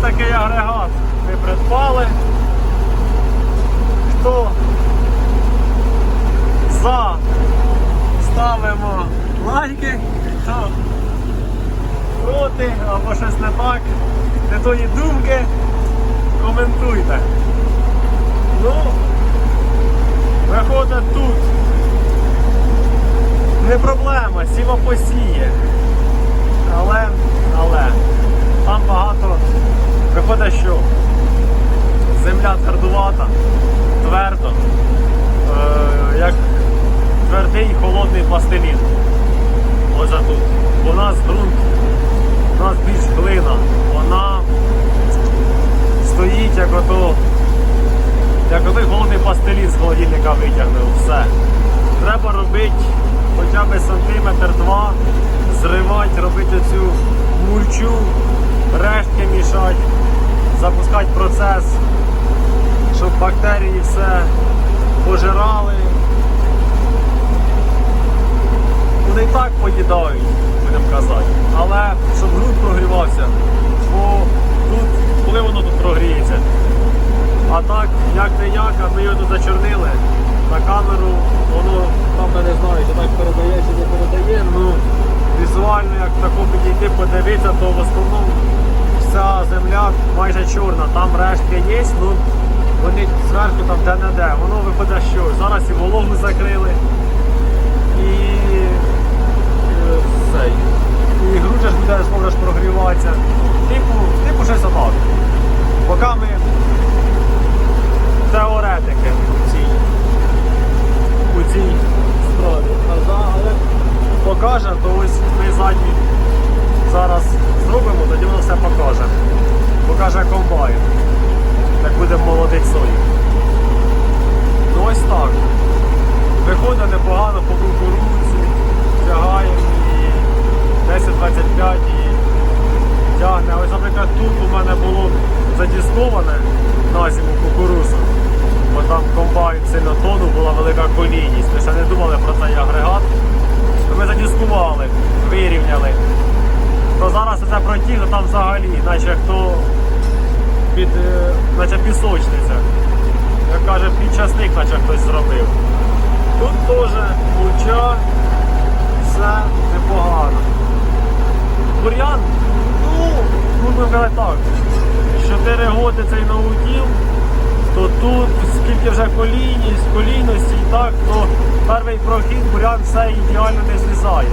такий агрегат ми придбали. Хто за ставимо лайки, хто проти або щось не так, не тої думки, коментуйте. Ну, виходить тут. Не проблема, сіва посіє. Але, але, там багато виходить, що земля твердувата, твердо, е, як твердий холодний пластилін. Ось тут. У нас ґрунт, у нас більш глина, вона стоїть як ото, як отой холодний пластилін з холодильника витягнув. Все. Треба робити хоча б сантиметр-два, зривати, робити цю мульчу, рештки мішати, запускати процес, щоб бактерії все пожирали. Вони і так поїдають, будемо казати. Але щоб ґрунт прогрівався, бо тут, коли воно тут прогріється. А так, як не як, а ми його тут зачорнили на камеру, воно там я не знаю, чи так передає, чи не передає. Ну, візуально, як тако підійти, подивитися, то в основному вся земля майже чорна. Там рештки є, ну вони зверху там де-не-де. Воно виходить, що зараз і вологу закрили, і е. І грудь ж буде зможеш прогріватися. Типу, типу щось отак. Поки ми теоретики у цій, у цій справі. Але покаже, то ось ми задні зараз зробимо, тоді воно все покаже. Покаже комбайн, як будемо молодити сою. Ну ось так. Виходить непогано по кукурудзі, тягаємо і 10-25 і тягне. Ось, наприклад, тут у мене було задісковане на зиму кукурузу, бо там комбайн сильно тону, була велика колійність. Ми ще не думали про цей агрегат. Ми задіскували, вирівняли. То зараз це протіг, то там взагалі, наче хто під, е, наче пісочниця. Як каже, підчасник, наче хтось зробив. Тут теж мульча, все непогано. Бур'ян, ну, будемо казати так, 4 роки цей наутіл, то тут скільки вже колійність, колійності і так, то перший прохід бурян все ідеально не злізає.